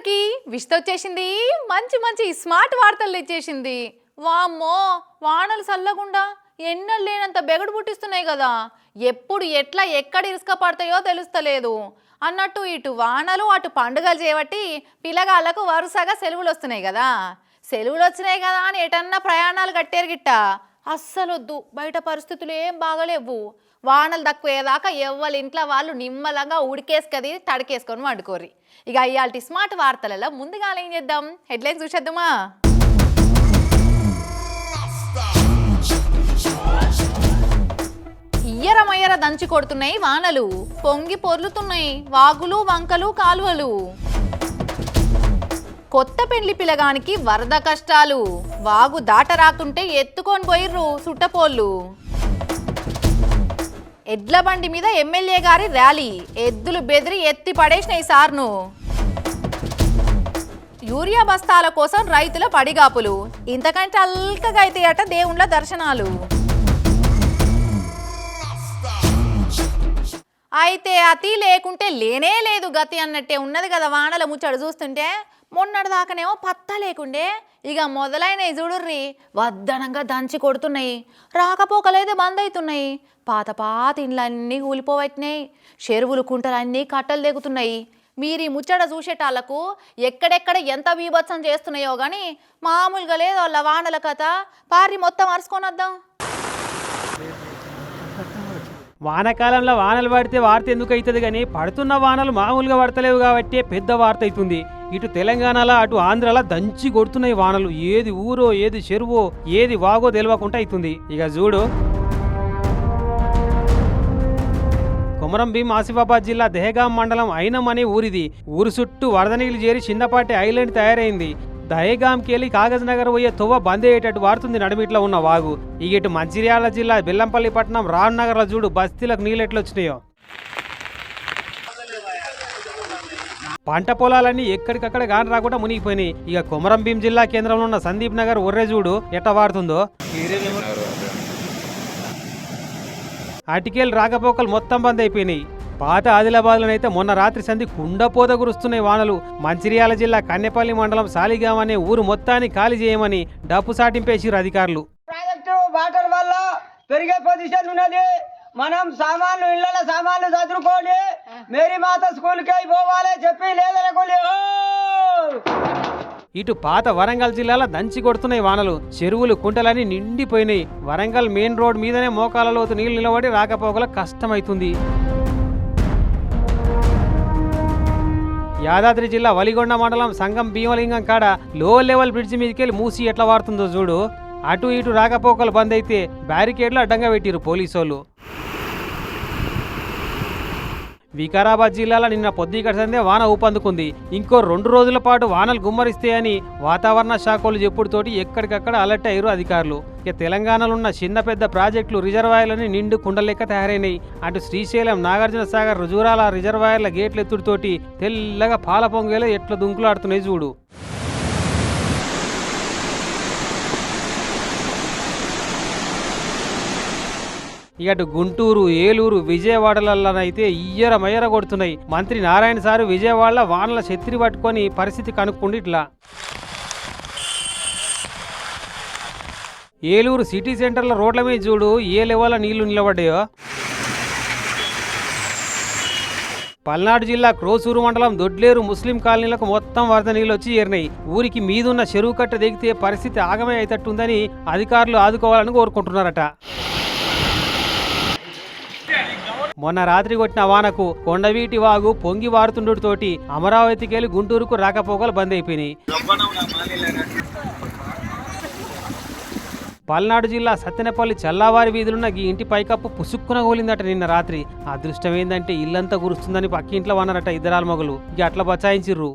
అందరికీ విష్త వచ్చేసింది. మంచి మంచి స్మార్ట్ వార్తలు తెచ్చేసింది. వామ్మో వానలు చల్లకుండా ఎన్నెళ్ళు లేనంత బెగడు పుట్టిస్తున్నాయి కదా. ఎప్పుడు ఎట్లా ఎక్కడ ఇసుక పడతాయో తెలుస్తలేదు. అన్నట్టు ఇటు వానలు అటు పండుగలు చేయబట్టి పిల్లగాళ్ళకు వరుసగా సెలవులు వస్తున్నాయి కదా. సెలవులు వచ్చినాయి కదా అని ఎటన్నా ప్రయాణాలు కట్టారు గిట్ట. అస్సలొద్దు. బయట పరిస్థితులు ఏం బాగలేవు. వానలు తక్కువేదాకా ఎవ్వరి ఇంట్లో వాళ్ళు నిమ్మలంగా ఉడికేసుకది తడికేసుకొని వండుకోర్రి. ఇక ఇవాళ స్మార్ట్ వార్తలలో ముందుగా ఏం చేద్దాం? హెడ్లైన్స్ చూసేద్దామా? ఇయ్యరమయ్యర దంచి కొడుతున్నాయి వానలు. పొంగి పొర్లుతున్నాయి. వాగులు వంకలు కాలువలు. కొత్త పెండ్లి పిల్లగానికి వరద కష్టాలు. వాగు దాట రాకుంటే ఎత్తుకొని పోయిర్రు సుట్టపోళ్ళు. ఎడ్ల బండి మీద ఎమ్మెల్యే గారి ర్యాలీ. ఎద్దులు బెదిరి ఎత్తి పడేసినాయి సార్ను. యూరియా బస్తాల కోసం రైతుల పడిగాపులు. ఇంతకంటే అల్కగా అయితే అట దేవుళ్ళ దర్శనాలు. అయితే అతి లేకుంటే లేనే లేదు గతి అన్నట్టే ఉన్నది కదా వానల ముచ్చడు చూస్తుంటే. మొన్నటి దాకానేమో పత్తా లేకుండే ఇక మొదలైనవి చూడుర్రి వద్దనంగా దంచి కొడుతున్నాయి రాకపోకలైతే బంద్ అవుతున్నాయి పాత పాత ఇండ్లన్నీ కూలిపోవట్టినాయి చెరువులు కుంటలన్నీ కట్టలు దిగుతున్నాయి మీరు ఈ ముచ్చట చూసేటాళ్ళకు ఎక్కడెక్కడ ఎంత బీభత్సం చేస్తున్నాయో కానీ మామూలుగా లేదు వాళ్ళ వానల కథ. పారి మొత్తం అరుచుకొని వద్దాం వానకాలంలో వానలు పడితే వార్త ఎందుకు అవుతుంది కానీ పడుతున్న వానలు మామూలుగా పడతలేవు కాబట్టి పెద్ద వార్త అవుతుంది ఇటు తెలంగాణలో అటు ఆంధ్రాలో దంచి కొడుతున్నాయి వానలు. ఏది ఊరో ఏది చెరువో ఏది వాగో తెలియకుండా అవుతుంది ఇక చూడు. కొమరం భీం ఆసిఫాబాద్ జిల్లా దహేగాం మండలం అయినం అనే ఊరిది. ఊరు చుట్టూ వరద నీళ్ళు చేరి చిన్నపాటి ఐలాండ్ తయారైంది. దహేగాంకెళ్ళి కాగజ్ నగర్ పోయే తువ్వ బంద్ అయ్యేటట్టు వారుతుంది నడిమిట్లో ఉన్న వాగు. ఇటు మంచిర్యాల జిల్లా బెల్లంపల్లి పట్టణం రామ్ నగర్లో చూడు బస్తీలకు నీళ్ళు ఎట్లా వచ్చినాయో పంట పొలాలన్నీ ఎక్కడికక్కడ గాని రాకుండా మునిగిపోయినాయి. ఇక కొమరంభీం జిల్లా కేంద్రంలో ఉన్న సందీప్ నగర్ ఒర్రె చూడు వాడుతుందో. అటికేలు రాకపోకలు మొత్తం బంద్ అయిపోయినాయి. పాత ఆదిలాబాద్లోనైతే మొన్న రాత్రి సంధి కుండపోత కురుస్తున్నాయి వానలు. మంచిర్యాల జిల్లా కన్నెపల్లి మండలం సాలిగాం అనే ఊరు మొత్తాన్ని ఖాళీ చేయమని డప్పు సాటింపేసిరు అధికారులు. ప్రాజెక్టు వాటర్ వల్ల పెరిగే పొజిషన్ ఉన్నది. మనం సామాన్లు ఇళ్ళ సామాన్లు చదువుకొని మేరీ మాత స్కూల్కి పోవాలి చెప్పి లేదనుకోలే ఇటు పాత వరంగల్ జిల్లాలో దంచి కొడుతున్నాయి వానలు. చెరువులు కుంటలన్నీ నిండిపోయినాయి. వరంగల్ మెయిన్ రోడ్ మీదనే మోకాలలోతు నీళ్ళు నిలబడి రాకపోకల కష్టమైతుంది. యాదాద్రి జిల్లా వలిగొండ మండలం సంగం భీమలింగం కాడ లో లెవెల్ బ్రిడ్జి మీదకెళ్ళి మూసి ఎట్లా వారుతుందో చూడు. అటు ఇటు రాకపోకలు బంద్ అయితే బ్యారికేడ్లు అడ్డంగా పెట్టిరు పోలీసోళ్ళు. వికారాబాద్ జిల్లాలో నిన్న పొద్దుగడ సందే వాన ఊపందుకుంది. ఇంకో రెండు రోజుల పాటు వానలు గుమ్మరిస్తాయని వాతావరణ శాఖలు చెప్పుడుతోటి ఎక్కడికక్కడ అలర్ట్ అయ్యారు అధికారులు. ఇక తెలంగాణలో ఉన్న చిన్న పెద్ద ప్రాజెక్టులు రిజర్వాయర్లని నిండు కుండలెక్క తయారైనాయి. అటు శ్రీశైలం నాగార్జున సాగర్ రుజురాల రిజర్వాయర్ల గేట్ల ఎత్తుడితోటి తెల్లగా పాల పొంగేలా ఎట్లా దుంకులాడుతున్నాయి చూడు. ఇక అటు గుంటూరు ఏలూరు విజయవాడలలోనైతే ఇయ్యర మయ్యర కొడుతున్నాయి. మంత్రి నారాయణ సారు విజయవాడలో వానల ఛత్రి పట్టుకొని పరిస్థితి కనుక్కుండి ఇట్లా ఏలూరు సిటీ సెంటర్ల రోడ్ల మీద చూడు ఏ లెవెల్లో నీళ్ళు నిలబడ్డాయో. పల్నాడు జిల్లా క్రోసూరు మండలం దొడ్లేరు ముస్లిం కాలనీలకు మొత్తం వరద నీళ్ళు వచ్చి చేరినాయి ఊరికి మీదున్న చెరువు కట్ట దిగితే పరిస్థితి ఆగమే అయ్యేటట్టుందని అధికారులు ఆదుకోవాలని కోరుకుంటున్నారట. మొన్న రాత్రి కొట్టిన వానకు కొండవీటి వాగు పొంగి వారుతుండటతోటి అమరావతికెళ్ళి గుంటూరుకు రాకపోకలు బంద్ అయిపోయినాయి. పల్నాడు జిల్లా సత్తెనపల్లి చల్లావారి వీధులున్న ఈ ఇంటి పైకప్పు పుసుక్కున గోలిందట నిన్న రాత్రి. అదృష్టం ఏందంటే ఇల్లంతా గురుస్తుందని పక్కింట్లో వన్నారట ఇద్దరాల మొగలు. ఇక అట్లా బచాయించిర్రు.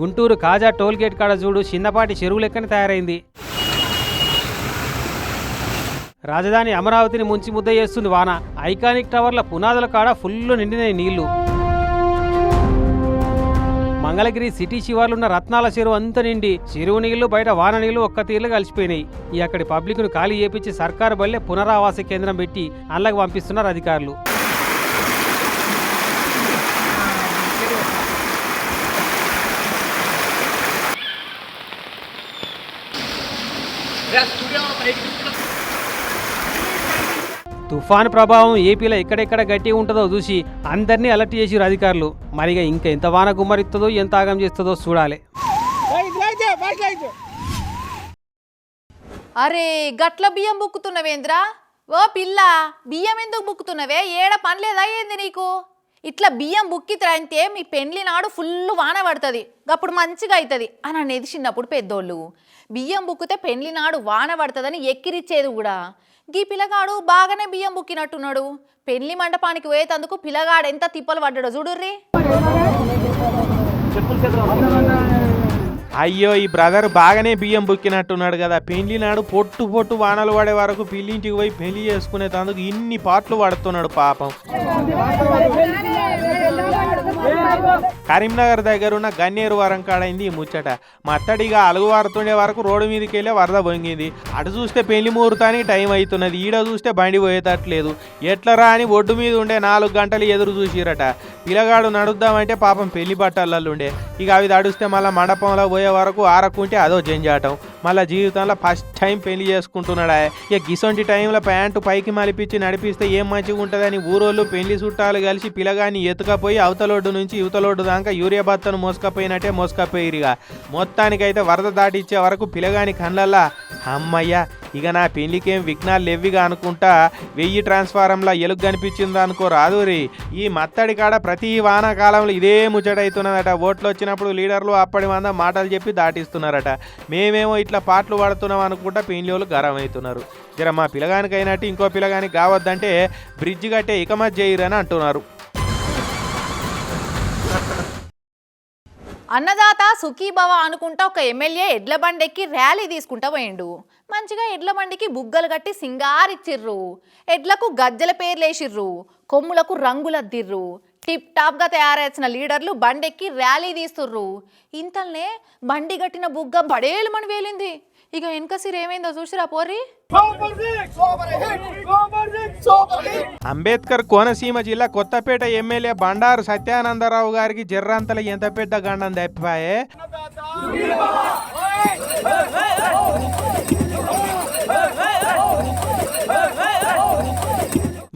గుంటూరు కాజా టోల్ గేట్ కాడ చూడు చిన్నపాటి చెరువు లెక్కన తయారైంది. రాజధాని అమరావతిని ముంచి ముద్ద చేస్తుంది వాన. ఐకానిక్ టవర్ల పునాదుల కాడ ఫుల్ నిండిన నీళ్ళు. మంగళగిరి సిటీ శివార్లున్న రత్నాల చెరువు అంత నిండి చెరువు నీళ్ళు బయట వాన నీళ్ళు ఒక్క తీరులు కలిసిపోయినాయి. ఈ అక్కడి పబ్లిక్ను ఖాళీ చేపించి సర్కారు బల్లె పునరావాస కేంద్రం పెట్టి అందులోకి పంపిస్తున్నారు అధికారులు. తుఫాను ప్రభావం ఏపీలో ఎక్కడెక్కడ గట్టి ఉంటుందో చూసి అందరినీ అలర్ట్ చేసిరు అధికారులు. మరిగా ఇంకా ఎంత వాన గుమ్మరిస్తుందో ఎంత ఆగం చేస్తుందో చూడాలి. అరే గట్ల బియ్యం బుక్కుతున్నవేంద్రా? ఓ పిల్ల బియ్యం ఎందుకు బుక్కుతున్నవే? ఏడ పనిలేదా ఏంది నీకు? ఇట్లా బియ్యం బుక్కి అంటే మీ పెండ్లి నాడు ఫుల్ వాన పడుతుంది. అప్పుడు మంచిగా అవుతుంది అని అనేది చిన్నప్పుడు పెద్దోళ్ళు. బియ్యం బుక్కితే పెండ్లి నాడు వాన పడుతుందని ఎక్కిరిచ్చేది కూడా. గీ పిల్లగాడు బాగానే బియ్యం బుక్కినట్టున్నాడు. పెళ్ళి మండపానికి పోయేటందుకు పిల్లగాడు ఎంత తిప్పలు పడ్డాడో చూడుర్రి. అయ్యో ఈ బ్రదర్ బాగానే బియ్యం బుక్కినట్టున్నాడు కదా. పెళ్ళి నాడు పొట్టు పొట్టు వానలు పడే వరకు పెళ్ళింటికి పోయి పెళ్ళి చేసుకునే తందుకు ఇన్ని పాటలు పడుతున్నాడు పాపం. కరీంనగర్ దగ్గర ఉన్న గన్నేరు వరం కాడైంది ఈ ముచ్చట. మత్తడిగా అలుగు వారుతుండే వరకు రోడ్డు మీదకి వెళ్ళే వరద పొంగింది. అటు చూస్తే పెళ్ళి ముహూర్తానికి టైం అవుతున్నది ఈడ చూస్తే బండి పోయేటట్లేదు. ఎట్లరా అని ఒడ్డు మీద ఉండే నాలుగు గంటలు ఎదురు చూసిరట. పిల్లగాడు నడుద్దామంటే పాపం పెళ్ళి బట్టలలో ఉండే ఇక అవి తడుస్తే మళ్ళీ మండపంలో పోయే వరకు ఆరకుంటే అదో జంజాటం. మళ్ళీ జీవితంలో ఫస్ట్ టైం పెళ్ళి చేసుకుంటున్నాడా? ఇక గిసొంటి టైంలో ప్యాంటు పైకి మలిపించి నడిపిస్తే ఏం మంచిగా ఉంటుందని ఊరోళ్ళు పెళ్ళి చుట్టాలు కలిసి పిల్లగాని ఎత్తుకపోయి అవతలోడ్డు నుంచి యువతలోడ్డు దాకా యూరియా బత్తను మోసుకపోయినట్టే మోసుకపోయిరిగా మొత్తానికైతే వరద దాటిచ్చే వరకు పిల్లగాని కళ్ళల్లా అమ్మయ్య ఇక నా పెళ్ళికేం విఘ్నాలు లెవ్విగా అనుకుంటా వెయ్యి ట్రాన్స్ఫారంలా ఎలుగు కనిపించింది అనుకో రాదురి ఈ మత్తడి కాడ ప్రతి వానాకాలంలో ఇదే ముచ్చటవుతున్నదట ఓట్లు వచ్చినప్పుడు లీడర్లు అప్పటి మంద మాటలు చెప్పి దాటిస్తున్నారట. మేమేమో ఇట్లా పాటలు పాడుతున్నాం అనుకుంటా పెళ్ళి వాళ్ళు గరం అవుతున్నారు జర మా పిల్లగానికైనట్టు ఇంకో పిలగానికి కావద్దంటే బ్రిడ్జ్ కట్టే ఇకమత్ చేయరని అంటున్నారు. అన్నదాత సుఖీభవ అనుకుంటా ఒక ఎమ్మెల్యే ఎడ్ల బండెక్కి ర్యాలీ తీసుకుంటా పోయిండు. మంచిగా ఎడ్ల బండికి బుగ్గలు కట్టి సింగారిచ్చిర్రు. ఎడ్లకు గజ్జల పేర్లేసిర్రు. కొమ్ములకు రంగులద్దిర్రు. టిప్ టాప్గా తయారైన లీడర్లు బండెక్కి ర్యాలీ తీస్తుర్రు. ఇంతల్నే బండి కట్టిన బుగ్గ బడేలు మని వేలింది ఇక వెనక సిర్ ఏమైందో చూసిరా పోర్రి? అంబేద్కర్ కోనసీమ జిల్లా కొత్తపేట ఎమ్మెల్యే బండారు సత్యానందరావు గారికి జర్రంతల ఎంత పెద్ద గండం తప్పాయే?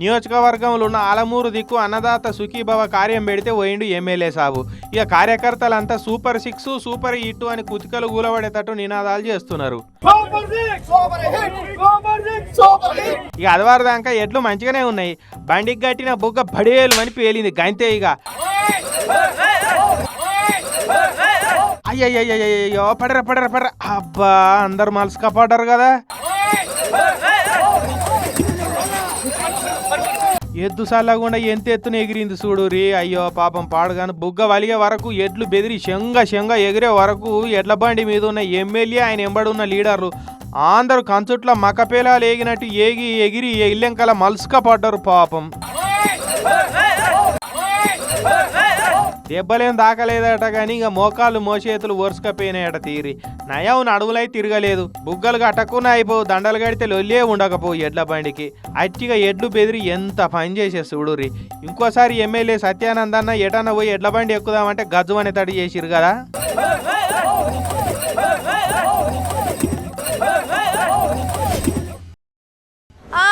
నియోజకవర్గంలో ఉన్న ఆలమూరు దిక్కు అన్నదాత సుఖీభవ కార్యం పెడితే పోయిండు ఎమ్మెల్యే సాబు. ఇక కార్యకర్తలంతా సూపర్ సిక్స్ సూపర్ హిట్ అని కుతికలు గూలబడేటట్టు నినాదాలు చేస్తున్నారు. ఇక అదివారు దాకా ఎడ్లు మంచిగానే ఉన్నాయి. బండికి కట్టిన బుగ్గ బడేలు అని పేలింది గంతే ఇక. అయ్యయ్యో పడరా పడరా పడరా. అబ్బా అందరు మలుసుక పడ్డారు కదా. ఎద్దు సల్లగుండా ఎంత ఎత్తున ఎగిరింది చూడు రీ. అయ్యో పాపం పాడుగాను బుగ్గ వలిగే వరకు ఎడ్లు బెదిరి శంగ శంగ ఎగిరే వరకు ఎడ్ల బండి మీద ఉన్న ఎమ్మెల్యే ఆయన ఎంబడున్న లీడర్లు అందరూ కంచుట్ల మకపేలాలు ఏగినట్టు ఏగి ఎగిరి ఇల్లెంకల మలుసుక పడ్డారు పాపం. దెబ్బలేం దాకలేదట కానీ ఇక మోకాళ్ళు మోచేతులు ఒరుసుకపోయినాయట తీరి. నయం నడువులై తిరగలేదు. బుగ్గలు కట్టకుండా అయిపోవు. దండలు కడితే లొల్లే ఉండకపోవు ఎడ్ల బండికి. అట్టిగా ఎడ్లు బెదిరి ఎంత పని చేసే చూడురి ఇంకోసారి ఎమ్మెల్యే సత్యానందన్న ఎటన్న పోయి ఎడ్ల బండి ఎక్కుదామంటే గజ్జుమని తడి చేసిరు కదా. ఆ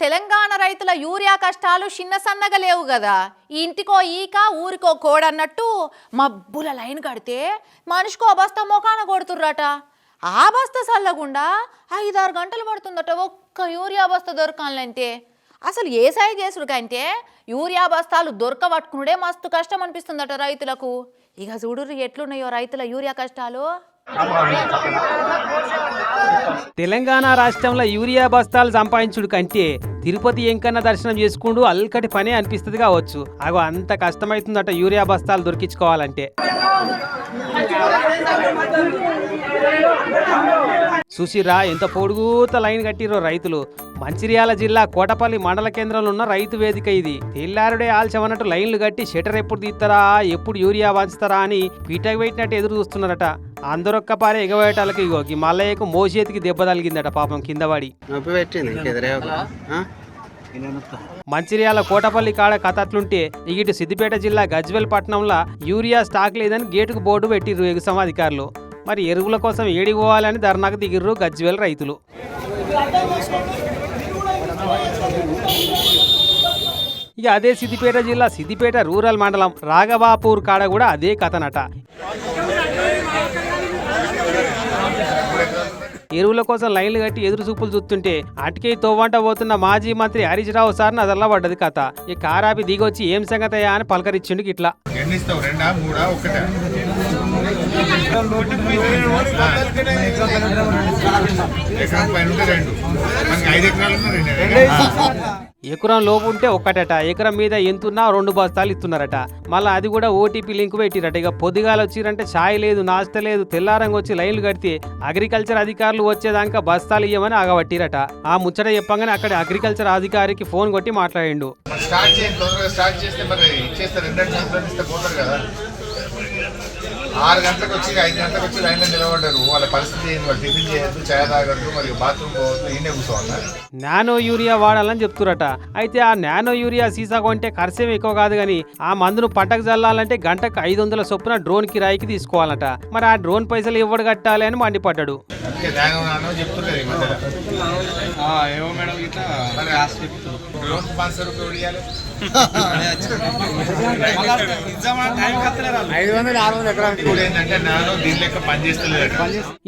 తెలంగాణ రైతుల యూరియా కష్టాలు చిన్న సన్నగా లేవు కదా. ఇంటికో ఈక ఊరికో కోడన్నట్టు మబ్బుల లైన్ కడితే మనిషికో బస్తా మొఖాన కొడుతుర్రట. ఆ బస్తా చల్లకుండా ఐదారు గంటలు పడుతుందట ఒక్క యూరియా బస్తా దొరకాలంటే. అసలు ఏ సైజ్ చేసుడు కంటే యూరియా బస్తాలు దొరకబట్టుకునుడే మస్తు కష్టం అనిపిస్తుందట రైతులకు. ఇక చూడుర్రి ఎట్లున్నాయో రైతుల యూరియా కష్టాలు. తెలంగాణ రాష్ట్రంలో యూరియా బస్తాలు సంపాదించుడు కంటే తిరుపతి ఎంకన్నా దర్శనం చేసుకుంటూ అల్కటి పనే అనిపిస్తుంది కావచ్చు. అగో అంత కష్టమవుతుందట యూరియా బస్తాలు దొరికించుకోవాలంటే. సుశిరా ఎంత పొడుగుత లైన్ కట్టిరో రైతులు. మంచిర్యాల జిల్లా కోటపల్లి మండల కేంద్రంలో ఉన్న రైతు వేదిక ఇది. తెల్లారుడే ఆల్చమన్నట్టు లైన్లు కట్టి షటర్ ఎప్పుడు తీస్తారా ఎప్పుడు యూరియా వంచుతారా అని పీటకు పెట్టినట్టు ఎదురు చూస్తున్నారట. అందరొక్క పారే ఎగవేయటాలకు ఇగో ఈ మల్లయ్యకు మోసేతికి దెబ్బ తగిలిందట పాపం కింద పడి. మంచిర్యాల కోటపల్లి కాడ కథ అట్లుంటే ఇగిటు సిద్దిపేట జిల్లా గజ్వెల్ పట్టణంలో యూరియా స్టాక్ లేదని గేటుకు బోర్డు పెట్టిర్రు ఎగుసం అధికారులు. మరి ఎరువుల కోసం ఏడిపోవాలని ధర్నాకు దిగిర్రు గజ్వేల్ రైతులు. ఇక అదే సిద్దిపేట జిల్లా సిద్దిపేట రూరల్ మండలం రాఘవాపూర్ కాడ కూడా అదే కథనట. ఎరువుల కోసం లైన్లు కట్టి ఎదురు చూపులు చూస్తుంటే అటుకే తోవంట పోతున్న మాజీ మంత్రి హరీష్ రావు సార్ నదల్లా పడ్డది కథ. ఈ కారాపి దిగొచ్చి ఏం సంగతయా అని పలకరించిండు ఇట్లా ఎన్ని ఇస్తావు రెండా మూడా ఒకటా ఎకరం లోపు ఉంటే ఒక్కటట. ఎకరం మీద ఎంతున్నా రెండు బస్తాలు ఇస్తున్నారట. మళ్ళీ అది కూడా ఓటీపీ లింక్ పెట్టిరట. ఇక పొద్దుగాల వచ్చిరంటే ఛాయ్ లేదు నాస్త లేదు తెల్లారంగా వచ్చి లైన్లు కడితే అగ్రికల్చర్ అధికారులు వచ్చేదాకా బస్తాలు ఇవ్వమని ఆగబట్టిరట. ఆ ముచ్చట చెప్పగానే అక్కడ అగ్రికల్చర్ అధికారికి ఫోన్ కొట్టి మాట్లాడిండు. స్టార్ట్ చేయండి తొందరగా స్టార్ట్ చేస్తే మరి ఇచ్చేస్తారు. ఇస్తే పోతారు కదా. ఆరు గంటలకు వచ్చి ఐదు గంటలకు వచ్చి లైన్లో నిలబడ్డారు వాళ్ళ పరిస్థితి ఏంది? వాళ్ళు టిఫిన్ చేయొద్దు చాయ్ తాగద్దు మరి బాత్రూమ్ పోవద్దు ఈయనే కూర్చోవాలి? నానో యూరియా వాడాలని చెప్తురట. అయితే ఆ నానో యూరియా సీసా కొంటే ఖర్చేం ఎక్కువ కాదు కానీ ఆ మందును పంటకు చల్లాలంటే గంటకు ఐదు వందల చొప్పున డ్రోన్ కిరాయికి తీసుకోవాలట. మరి ఆ డ్రోన్ పైసలు ఎవడు కట్టాలి అని మండిపడ్డాడు. ఏమో మేడం ఇట్లా మరి డ్రోన్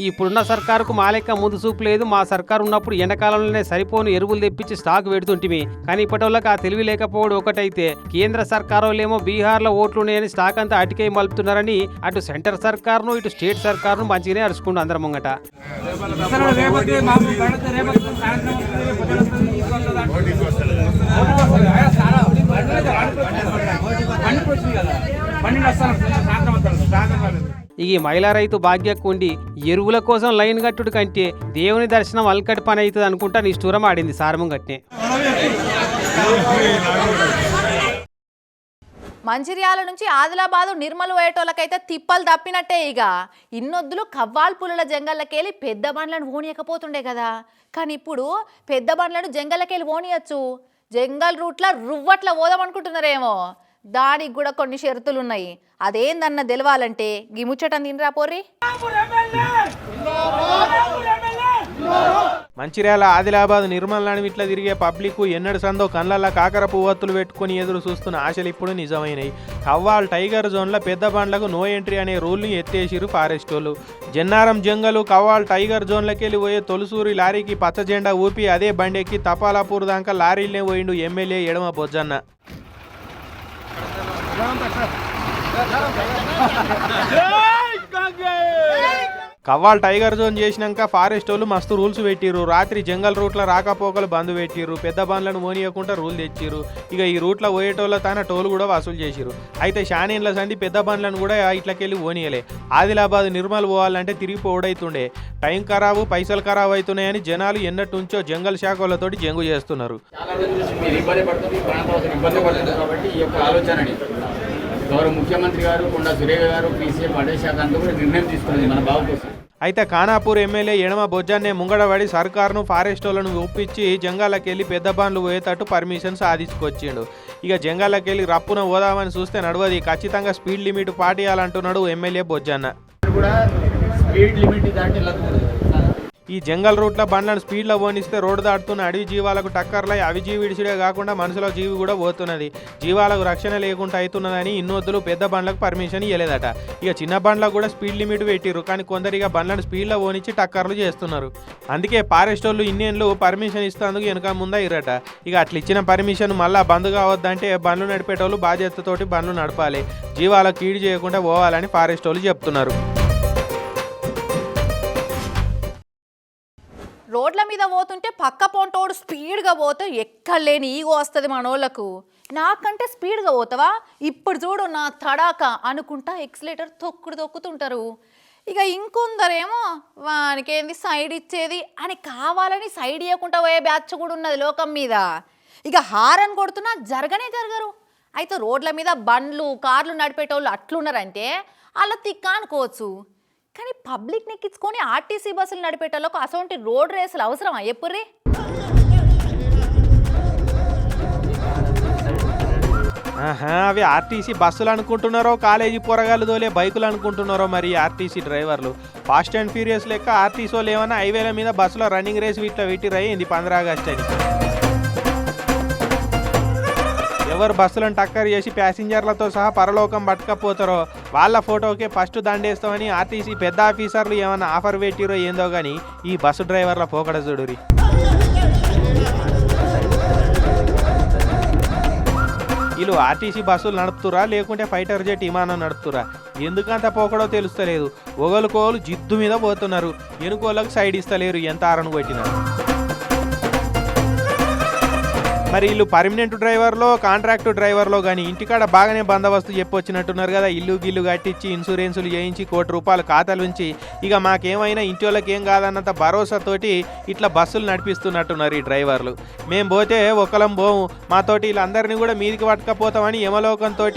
ఇప్పుడున్న సర్కారుకు మా లెక్క ముందు చూపు లేదు. మా సర్కారు ఉన్నప్పుడు ఎండాకాలంలోనే సరిపోను ఎరువులు తెప్పించి స్టాక్ పెడుతుంటిమి. కానీ ఇప్పటివరకు ఆ తెలివి లేకపోవడం ఒకటైతే కేంద్ర సర్కారులేమో బీహార్లో ఓట్లున్నాయని స్టాక్ అంతా అటుకై మలుపుతున్నారని అటు సెంటర్ సర్కార్ను ఇటు స్టేట్ సర్కార్ను మంచిగానే అరుచుకుంటూ అందరం ముంగట. ఇక ఈ మహిళా రైతు భాగ్యకు ఉండి ఎరువుల కోసం లైన్ కట్టుడు కంటే దేవుని దర్శనం అల్కటి పని అవుతుంది అనుకుంటా నిష్ఠూరం ఆడింది సారము గట్నే. మంచిర్యాల నుంచి ఆదిలాబాదు నిర్మల్ పోయేటోళ్ళకైతే తిప్పలు తప్పినట్టే ఇక ఇన్నొద్దులు కవ్వాల్ పులుల జంగళ్ళకెళ్ళి పెద్ద బండ్లను ఓనియకపోతుండే కదా. కానీ ఇప్పుడు పెద్ద బండ్లను జంగళ్ళకెళ్ళి ఓనియచ్చు జంగల్ రూట్ల రువ్వట్ల పోదామనుకుంటున్నారేమో దానికి కూడా కొన్ని షరతులు ఉన్నాయి. అదేందన్న తెలవాలంటే గిముచ్చటం తినరా పోర్రి? మంచిర్యాల ఆదిలాబాద్ నిర్మల్ ఇట్లా తిరిగే పబ్లిక్ ఎన్నడు సందో కళ్ళల్లో కాకర పువ్వత్తులు పెట్టుకుని ఎదురు చూస్తున్న ఆశలు ఇప్పుడు నిజమైనవి కవ్వాల్ టైగర్ జోన్ల పెద్ద బండ్లకు నో ఎంట్రీ అనే రూల్ని ఎత్తేసిరు ఫారెస్ట్ వాళ్ళు జన్నారం జంగలు కవ్వాల్ టైగర్ జోన్లకెళ్ళి పోయే తొలుసూరి లారీకి పచ్చ జెండా ఊపి అదే బండెక్కి తపాలాపూర్ దాకా లారీలనే పోయిండు MLA Vedma Bojjanna. Kawal tiger zone చేసినాక ఫారెస్ట్ వాళ్ళు మస్తు రూల్స్ పెట్టిరు రాత్రి జంగల్ రూట్ల రాకపోకలు బంద్ పెట్టిరు పెద్ద బండ్లను మోనియకుండా రూల్ తెచ్చిర్రు. ఇక ఈ రూట్లో పోయేటోళ్ళ తన టోల్ కూడా వసూలు చేసిరు అయితే షానీన్ల సంది పెద్ద బండ్లను కూడా ఇట్లకెళ్ళి ఓనియలే ఆదిలాబాద్ నిర్మల్ పోవాలంటే తిరిగి పోవడైతుండే. టైం ఖరాబు పైసలు ఖరాబు అవుతున్నాయని జనాలు ఎన్నట్టుంచో జంగల్ శాఖలతోటి జంగు చేస్తున్నారు. చాలా రోజుల నుంచి మీరు ఇబ్బంది పడుతుంది ఇబ్బంది కాబట్టి ఈ యొక్క ఆలోచనని గౌరవ ముఖ్యమంత్రి గారు కొండా సురేఖ గారు పీసీఎం అడే శాఖ అంతా కూడా నిర్ణయం తీసుకున్నది మన బాబు కోసం. అయితే ఖానాపూర్ ఎమ్మెల్యే ఎడమ బొజ్జాన్నే ముంగడబడి సర్కారును ఫారెస్ట్ వాళ్ళను ఒప్పించి జంగాలకెళ్ళి పెద్ద బాన్లు పోయేటట్టు పర్మిషన్ సాధించుకొచ్చిండు. ఇక జంగాలకెళ్ళి రప్పున పోదామని చూస్తే నడవది. ఖచ్చితంగా స్పీడ్ లిమిట్ పాటియాలంటున్నాడు ఎమ్మెల్యే బొజ్జన్న. కూడా స్పీడ్ లిమిట్ దాటి వెళ్ళకూడదు. ఈ జంగల్ రూట్ల బండ్లను స్పీడ్లో పోనిస్తే రోడ్డు దాటుతున్న అడవి జీవాలకు టక్కర్లై అవి జీవి విడిచిడే కాకుండా మనసులో జీవి కూడా పోతున్నది. జీవాలకు రక్షణ లేకుండా అవుతున్నదని ఇన్నొద్దులు పెద్ద బండ్లకు పర్మిషన్ ఇవ్వలేదట ఇక చిన్న బండ్లకు కూడా స్పీడ్ లిమిట్ పెట్టిర్రు కానీ కొందరిగా బండ్లను స్పీడ్లో పోనిచ్చి టక్కర్లు చేస్తున్నారు. అందుకే ఫారెస్ట్ వాళ్ళు ఇన్నేళ్ళు పర్మిషన్ ఇస్తేందుకు వెనక ముందా ఇరట ఇక అట్లా ఇచ్చిన పర్మిషన్ మళ్ళా బంద్ కావద్దంటే బండ్లు నడిపేటోళ్ళు బాధ్యతతోటి బండ్లు నడపాలి. జీవాలకు కీడు చేయకుండా పోవాలని ఫారెస్ట్ వాళ్ళు చెప్తున్నారు. పోతుంటే పక్క పొంటోడు స్పీడ్గా పోతే ఎక్కడలేని ఈగో వస్తుంది మనోళ్ళకు. నాకంటే స్పీడ్గా పోతావా? ఇప్పుడు చూడు నా తడాక అనుకుంటా ఎక్సిలేటర్ తొక్కుడు తొక్కుతుంటారు. ఇక ఇంకొందరేమో వానికేంది సైడ్ ఇచ్చేది అని కావాలని సైడ్ ఇవ్వకుండా పోయే బ్యాచ్ కూడా ఉన్నది లోకం మీద. ఇక హారన్ కొడుతున్నా జరగనే జరగరు. అయితే రోడ్ల మీద బండ్లు కార్లు నడిపేటోళ్ళు అట్లున్నారంటే అలా తిక్క అనుకోవచ్చు కానీ పబ్లిక్ నెక్కించుకొని ఆర్టీసీ బస్సులు నడిపేటోళ్ళకు అసొంటి రోడ్ రేసులు అవసరమా? ఎప్పుడు అవి ఆర్టీసీ బస్సులు అనుకుంటున్నారో కాలేజీ పొరగాలు తోలే బైకులు అనుకుంటున్నారో మరి ఆర్టీసీ డ్రైవర్లు. ఫాస్ట్ అండ్ ఫ్యూరియస్ లెక్క ఆర్టీసీ వాళ్ళు ఏమైనా హైవేల మీద బస్సులో రన్నింగ్ రేస్ వీటిలో పెట్టిరయ్యింది పంద్రా ఆగస్ట్ అని. ఎవరు బస్సులను టక్కర్ చేసి ప్యాసింజర్లతో సహా పరలోకం పట్టుకపోతారో వాళ్ళ ఫోటోకే ఫస్ట్ దండేస్తామని ఆర్టీసీ పెద్ద ఆఫీసర్లు ఏమైనా ఆఫర్ పెట్టిరో ఏందో కానీ ఈ బస్సు డ్రైవర్ల పోకడ చూడురి వీళ్ళు ఆర్టీసీ బస్సులు నడుపుతురా లేకుంటే ఫైటర్ జెట్ విమానం నడుపుతురా? ఎందుకంత పోకడో తెలుస్తలేదు. ఒకరికోలు జిద్దు మీద పోతున్నారు. ఎనుకోలకు సైడ్ ఇస్తలేరు. ఎంత ఆరను కొట్టినారు మరి వీళ్ళు పర్మనెంట్ డ్రైవర్లో కాంట్రాక్ట్ డ్రైవర్లో కానీ ఇంటికాడ బాగానే బందోబస్తు చెప్పొచ్చినట్టున్నారు కదా. ఇల్లు గిల్లు కట్టించి ఇన్సూరెన్సులు చేయించి కోటి రూపాయలు ఖాతాలు ఉంచి ఇక మాకేమైనా ఇంటి వాళ్ళకి ఏం కాదన్నంత భరోసాతోటి ఇట్లా బస్సులు నడిపిస్తున్నట్టున్నారు ఈ డ్రైవర్లు. మేము పోతే ఒకలం పోము. మాతోటి వీళ్ళందరినీ కూడా మీదికి పట్టుకపోతామని యమలోకంతో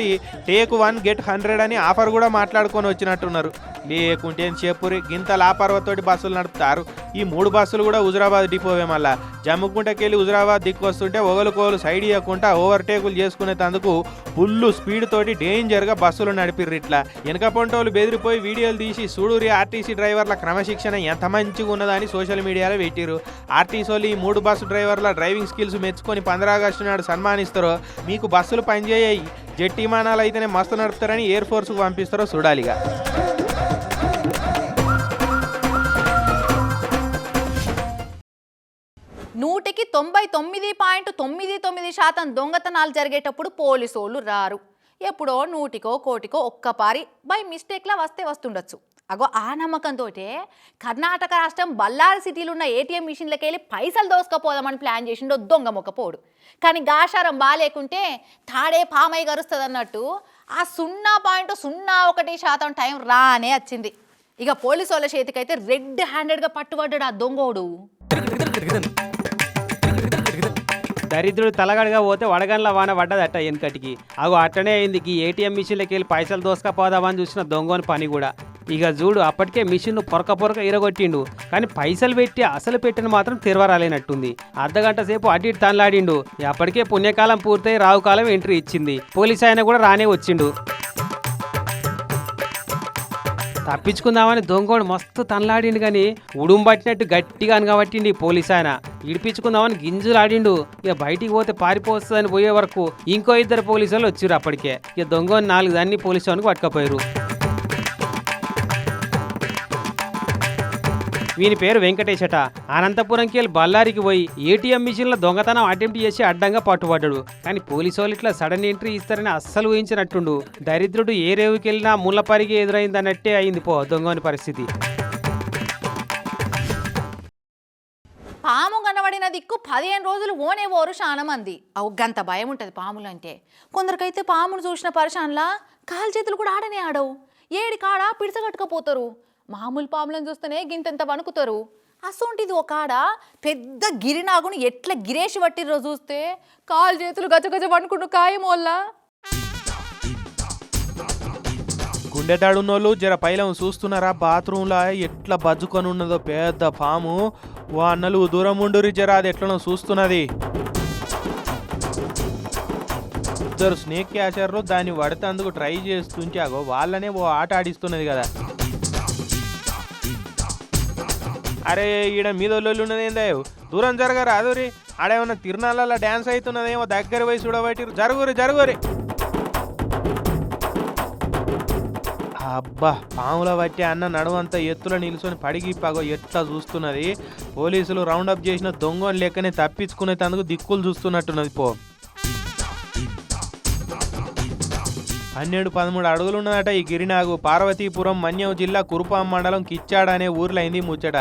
టేక్ వన్ గెట్ హండ్రెడ్ అని ఆఫర్ కూడా మాట్లాడుకొని వచ్చినట్టున్నారు. లేకుంటే చెప్పురి గింత లాపర్వతోటి బస్సులు నడుపుతారు. ఈ మూడు బస్సులు కూడా హుజరాబాద్ డిపోవే మళ్ళా. జమ్ముకుంటకెళ్ళి హుజరాబాద్ దిక్కు వస్తుంటే ఒకరికోలు సైడ్ ఇవ్వకుండా ఓవర్టేకులు చేసుకునేటందుకు ఫుల్ స్పీడ్ తోటి డేంజర్గా బస్సులు నడిపిర్రు ఇట్లా. వెనక పొంటోలు బెదిరిపోయి వీడియోలు తీసి సూడూరి ఆర్టీసీ డ్రైవర్ల క్రమశిక్షణ ఎంత మంచిగా ఉన్నదని సోషల్ మీడియాలో పెట్టిరు ఆర్టీసీ వాళ్ళు ఈ మూడు బస్సు డ్రైవర్ల డ్రైవింగ్ స్కిల్స్ మెచ్చుకొని పంద్రా ఆగస్టు నాడు సన్మానిస్తారో మీకు బస్సులు పనిచేయాయి. జెట్ విమానాలు అయితేనే మస్తు నడుపుతారని ఎయిర్ ఫోర్స్కు పంపిస్తారో చూడాలిగా. నూటికి తొంభై తొమ్మిది పాయింట్ తొమ్మిది తొమ్మిది శాతం దొంగతనాలు జరిగేటప్పుడు పోలీసోళ్ళు రారు. ఎప్పుడో నూటికో కోటికో ఒక్కపారి బై మిస్టేక్లా వస్తే వస్తుండొచ్చు. అగో ఆ నమ్మకంతో కర్ణాటక రాష్ట్రం బళ్ళారి సిటీలో ఉన్న ఏటీఎం మిషన్లకి వెళ్ళి పైసలు దోసుకపోదామని ప్లాన్ చేసిండో దొంగ మొక్కపోడు కానీ గాషారం బాగాలేకుంటే తాడే పామై గరుస్తుంది అన్నట్టు ఆ సున్నా పాయింట్ సున్నా ఒకటి శాతం టైం రానే వచ్చింది ఇక పోలీసు వాళ్ళ చేతికైతే రెడ్ హ్యాండెడ్గా పట్టుబడ్డాడు ఆ దొంగోడు. దరిద్రుడు తలగడగా పోతే వడగండ్ల వాన పడ్డదట వెనకటికి. అగో అట్టనే అయింది ఈ ఏటీఎం మిషన్లకి వెళ్ళి పైసలు దోసుకపోదామని చూసిన దొంగని పని కూడా. ఇక చూడు అప్పటికే మిషన్ పొరక పొరక ఇరగొట్టిండు. కానీ పైసలు పెట్టి అసలు పెట్టిన మాత్రం తెరవరాలేనట్టుంది. అర్ధగంట సేపు అటు ఇటు తనలాడిండు అప్పటికే పుణ్యకాలం పూర్తయి రావుకాలం ఎంట్రీ ఇచ్చింది. పోలీస్ ఆయన కూడా రానే వచ్చిండు. తప్పించుకుందామని దొంగోడు మస్తు తనలాడిండు కానీ ఉడుం పట్టినట్టు గట్టిగా అనగబట్టిండి ఈ పోలీస్ ఆయన. ఇడిపించుకుందామని గింజులు ఆడిండు. ఇక బయటికి పోతే పారిపోతుందని పోయే వరకు ఇంకో ఇద్దరు పోలీసు వాళ్ళు వచ్చారు అప్పటికే. ఇక దొంగోని నాలుగు దాన్ని పోలీసు వాళ్ళకి పట్టుకపోయారు వీని పేరు వెంకటేశట. అనంతపురంకి వెళ్ళి బళ్ళారికి పోయి ఏటీఎం మిషన్లో దొంగతనం అటెంప్ట్ చేసి అడ్డంగా పట్టుబడ్డాడు. కానీ పోలీసు వాళ్ళు ఇట్లా సడన్ ఎంట్రీ ఇస్తారని అస్సలు ఊహించినట్టుండు. దరిద్రుడు ఏ రేవుకి వెళ్ళినా ముళ్ళపరికి ఎదురైందన్నట్టే అయింది పో దొంగని పరిస్థితి. పాము కనబడిన దిక్కు పదిహేను రోజులు ఓనే ఓరు మంది గంత భయం ఉంటుంది పాములు అంటే కొందరికైతే పామును చూసిన పరిశాన్లా కాలు చేతులు కూడా ఆడనే ఆడవు. ఏడి కాడ పిడిచగట్టుకపోతారు మామూలు పాములను చూస్తేనే గింతెంత వణుకుతారు. అసోంటిది ఒక ఆడ పెద్ద గిరినాగును ఎట్లా గిరేసి పట్టిర్రో చూస్తే కాలు చేతులు గజగజ వణుకుంటూ ఖాయమోల్లా గుండెటాడున్నోళ్ళు జర పైలం చూస్తున్నారా? బాత్రూంలో ఎట్లా బజ్జుకొని ఉన్నదో పెద్ద పాము. ఓ అన్నలు దూరం ఉండురి జర అది ఎట్లనో చూస్తున్నది. ఇద్దరు స్నేక్ క్యాచర్లు దాన్ని పడితేందుకు ట్రై చేస్తుంటే అగో వాళ్ళనే ఓ ఆట ఆడిస్తున్నది కదా. అరే ఈడ మీద ఉన్నది దూరం జరగరా అదురి ఆడేమన్నా తిరునాళ్ళ డ్యాన్స్ అవుతున్నదేమో దగ్గర పోయి చూడబట్టి జరుగురి జరుగురి అబ్బా పాముల బట్టి అన్న నడువంతా ఎత్తులో నిల్చొని పడిగి పగో ఎట్లా చూస్తున్నది? పోలీసులు రౌండ్ అప్ చేసిన దొంగని లెక్కనే తప్పించుకునేందుకు దిక్కులు చూస్తున్నట్టున్నది పో. పన్నెండు పదమూడు అడుగులు ఉన్నదట ఈ గిరినాగు. పార్వతీపురం మన్యం జిల్లా కురుపాం మండలం కిచ్చాడ అనే ఊర్లో అయింది ముచ్చట.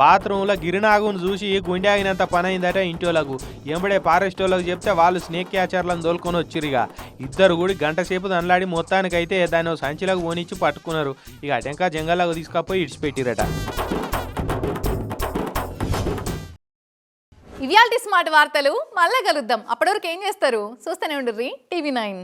బాత్రూంలో గిరినాగును చూసి గుండె ఆగినంత పని అయిందట ఇంటోళ్ళకు ఎంబడే ఫారెస్ట్ వాళ్ళకి చెప్తే వాళ్ళు స్నేక్ క్యాచర్లను తోలుకొని వచ్చిరిగా. ఇద్దరు కూడా గంట సేపు దండలాడి మొత్తానికైతే దాన్ని సంచిలకు పోనిచ్చి పట్టుకున్నారు. ఇక అటెంకా జంగల్లోకి తీసుకపోయి ఇడిచిపెట్టిరట. ఇవాల్టి స్మార్ట్ వార్తలు మళ్ళా కలుద్దాం. అప్పటివరకు ఏం చేస్తారు? చూస్తూనే ఉండుర్రి టీవీ నైన్.